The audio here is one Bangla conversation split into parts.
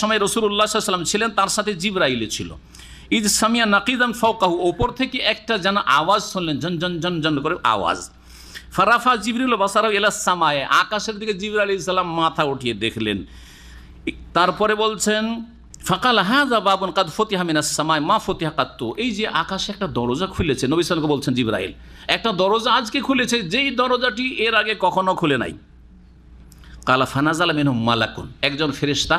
সময় রসুল্লাহ সাল্লাম ছিলেন, তার সাথে জিব্রাইলে ছিল। ইদ সামিয়া নাকিদান ফৌকাহু ওপর থেকে একটা যেন আওয়াজ শুনলেন, জন জন জন জন করে আওয়াজ। ফারাফা জিবরুল বাসার এলা সামায়, আকাশের দিকে জিবর আলী ইসলাম মাথা উঠিয়ে দেখলেন। তারপরে বলছেন, ফাকাল হাজা বাবন কাদ ফতিহা মিনাস সামায়, মা ফতিহা কাত্তু এই যে আকাশে একটা দরজা খুলেছে, নবী সালকে বলছেন জিব্রাইল, একটা দরজা আজকে খুলেছে, যেই দরজাটি এর আগে কখনো খুলে নাই। কালা ফানাজাল মেনু মালাকুন, একজন ফেরিস্তা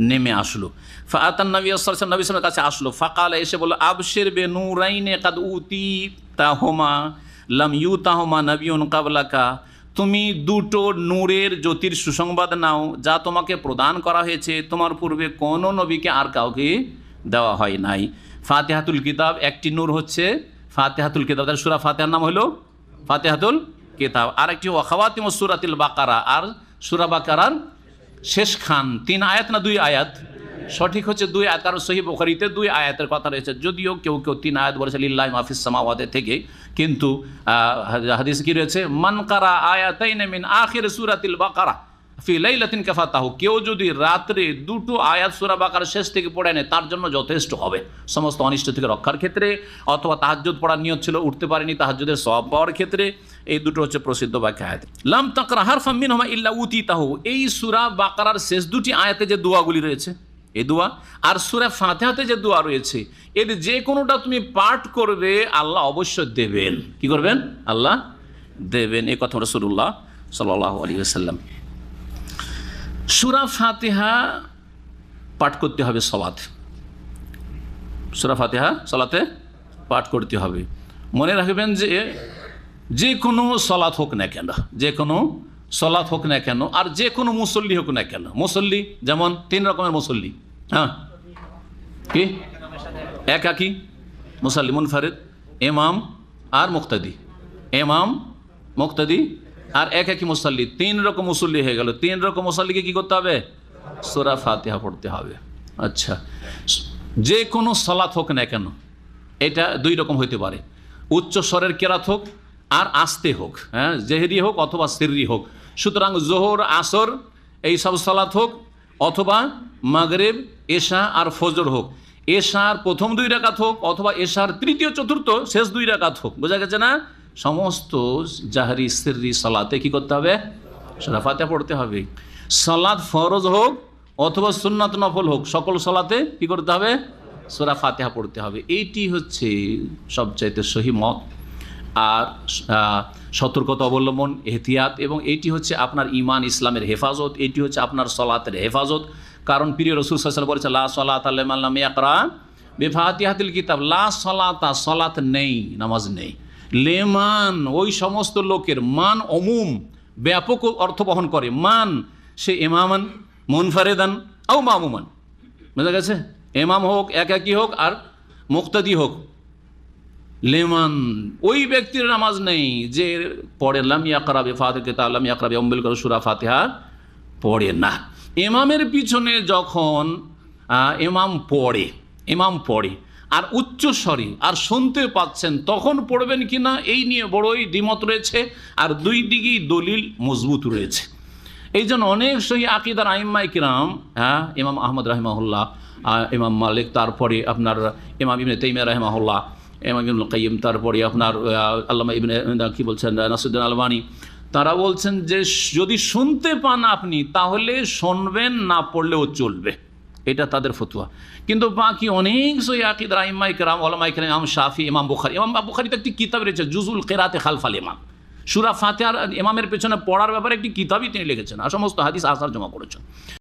নেমে আসলো। ফাতান নবী আসসালাম নবী কাছে আসলো। ফাকাল এসে বলল, আবশের বে নুরাইনে কাদ উতি তাহমা, লাম ইউ তাহমা নবীন কাবলাকা। তুমি দুটো নূরের জ্যোতির সুসংবাদ নাও, যা তোমাকে প্রদান করা হয়েছে। তোমার পূর্বে কোনো নবীকে আর কাউকে দেওয়া হয় নাই। ফাতেহাতুল কিতাব, একটি নূর হচ্ছে ফাতেহাতুল কিতাব। তার সুরা ফাতেহার নাম হলো ফাতেহাতুল কিতাব। আর একটি ওয়াখাওয়াতিম সুরাতিল বাকারা। আর সুরা বাকারার শেষ খান, তিন আয়াত না দুই আয়াত? সঠিক হচ্ছে দুই আয়াত, কারণ সহি বখারিতে দুই আয়াতের কথা রয়েছে। যদিও কেউ কেউ তিন আয়াত বলেছে, লিল্লাহ মাফিস সামাওয়াতে থেকে, কিন্তু হাদিস কি রয়েছে? মানকারা আয়াতাইন মিন আখির সুরাতিল বাকারা ফি লাইলাতিন কাফাতাহু, কেউ যদি রাত্রে দুটো আয়াত সূরা বাকারা শেষ থেকে পড়ে নেয়, তার জন্য যথেষ্ট হবে। সমস্ত অনিষ্ট থেকে রক্ষার ক্ষেত্রে অথবা তাহাজ্জুদ পড়ার নিয়ত ছিল, উঠতে পারেনি তাহাজ্জুদের সব পাওয়ার ক্ষেত্রে, এই দুটো হচ্ছে প্রসিদ্ধ বাক্য আয়াত লাম তাকরা হারফাম মিনহুমা ইল্লা উতিতাহু, এই সূরা বাকারার শেষ দুটি আয়াতে যে দোয়াগুলি রয়েছে এই দোয়া আর সুরা ফাতেহাতে যে দোয়া রয়েছে, এর যে কোনোটা তুমি পাঠ করবে, আল্লাহ অবশ্যই দেবেন। কি করবেন? আল্লাহ দেবেন। এই কথা রসুল্লাহ সাল্লাহ আলী আসাল্লাম সুরা ফাতেহা পাঠ করতে হবে সলাত সুরা ফাতেহা সলাতে পাঠ করতে হবে। মনে রাখবেন যে যে কোনো সলাৎ হোক না কেন, যে কোনো সলাৎ হোক না কেন, আর যে কোনো মুসল্লি হোক না কেন। মুসল্লি যেমন তিন রকমের মুসল্লি হ্যাঁ? কি? একাকি, মুসাল্লি, মুনফারিদ এমাম আর মুক্তাদি। এমাম মুক্তাদি আর এক একই মুসাল্লি, তিন রকম মুসল্লি হয়ে গেল। তিন রকম মুসাল্লিকে কি করতে হবে? সুরা ফাতিহা পড়তে হবে। আচ্ছা। যে কোনো সলাৎ হোক না কেন, এটা দুই রকম হইতে পারে। উচ্চ স্বরের কেরাত হোক আর আস্তে হোক হ্যাঁ জেহেরি হোক অথবা সিররি হোক। সুতরাং জোহর, আসর এই সব সলাৎ হোক অথবা মাগরেব, এশা আর ফজর হোক। এশার প্রথম দুই রাকাত হোক অথবা এশার তৃতীয়, চতুর্থ শেষ দুই রাকাত হোক। বোঝা গেছে না? সমস্ত জাহারি সিররি সলাতে কি করতে হবে? সরাফাতে পড়তে হবে। সলাদ ফরজ হোক অথবা সুন্নাত নফল হোক, সকল সলাতে কি করতে হবে? সোরা ফাতেহা পড়তে হবে। এইটি হচ্ছে সবচাইতে সহি মত। আর সতর্কতা অবলম্বন, এহতিয়াত এবং এইটি হচ্ছে আপনার ইমান ইসলামের হেফাজত। এটি হচ্ছে আপনার সলাতের হেফাজত। কারণ প্রিয় রসুল সাল বলেছে লা সলাত আল্লাহ ইয়াকরা বেফাতিহাতিল কিতাব। লা সলাতা, সলাত নেই, নামাজ নেই। লেমান, ওই সমস্ত লোকের মান অমুম, ব্যাপক অর্থ বহন করে। মান, সে এমামান, মনফারেদান ও মামুমান। বুঝা গেছে? এমাম হোক একাকি হোক, আর মুক্তাদি হোক। লেমান, ওই ব্যক্তির নামাজ নেই যে পড়ে, লাম ইয়াকরাবে ফাতে কেতাব, লাম ইয়াকরাবে অম্বিল করে সুরা ফাতেহা পড়ে না। এমামের পিছনে যখন এমাম পড়ে এমাম পড়ে আর উচ্চ স্বরে আর শুনতে পাচ্ছেন তখন পড়বেন কি না এই নিয়ে বড়ই দ্বিমত রয়েছে আর দুই দিকেই দলিল মজবুত রয়েছে। এই জন্য অনেক সহি আকিদার আইম্মাই কিরাম হ্যাঁ ইমাম আহমদ রাহিমাহুল্লাহ ইমাম মালিক, তারপরে আপনার ইমাম ইবনে তাইমিয়া রাহিমাহুল্লাহ, ইমাম ইবনুল কাইম তারপরে আপনার আল্লামা ইবনে কি বলছেন নাসুদ্দিন আলবানী, তারা বলছেন যে, যদি শুনতে পান আপনি, তাহলে শুনবেন, না পড়লেও চলবে। এটা তাদের ফতুয়া। কিন্তু বাকি অনেক সই আকিদ রাহিমা ইকরাম ওলামাই ইকরাম ইমাম শাফি, ইমাম বুখারি। ইমাম বুখারিতে একটি কিতাব রয়েছে জুজুল কেরাতে খালফাল ইমাম। সুরা ফাতে আর ইমামের পেছনে পড়ার ব্যাপারে একটি কিতাবই তিনি লিখেছেন। আর সমস্ত হাদিস আসার জমা করেছেন।